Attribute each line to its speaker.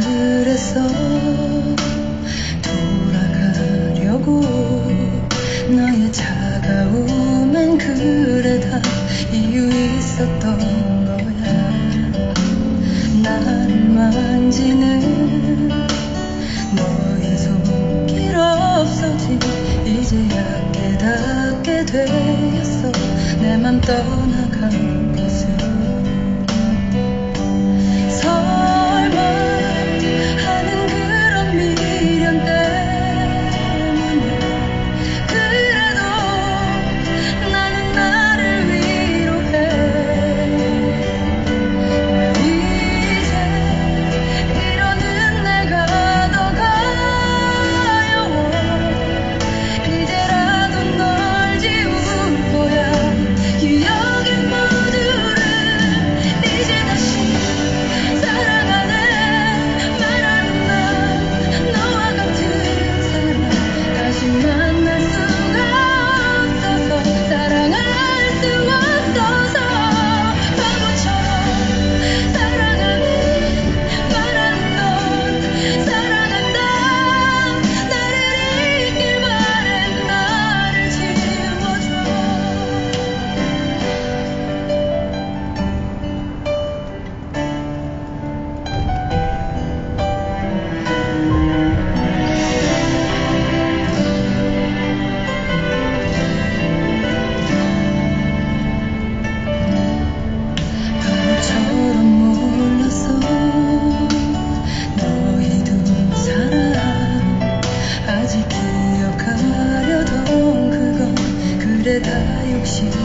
Speaker 1: 그래서 돌아가려고 너의 차가움엔 그래 다 이유 있었던 거야. 나를 만지는 너의 손길 없어지 이제야 깨닫게 되었어. 내 맘 떠나간 心。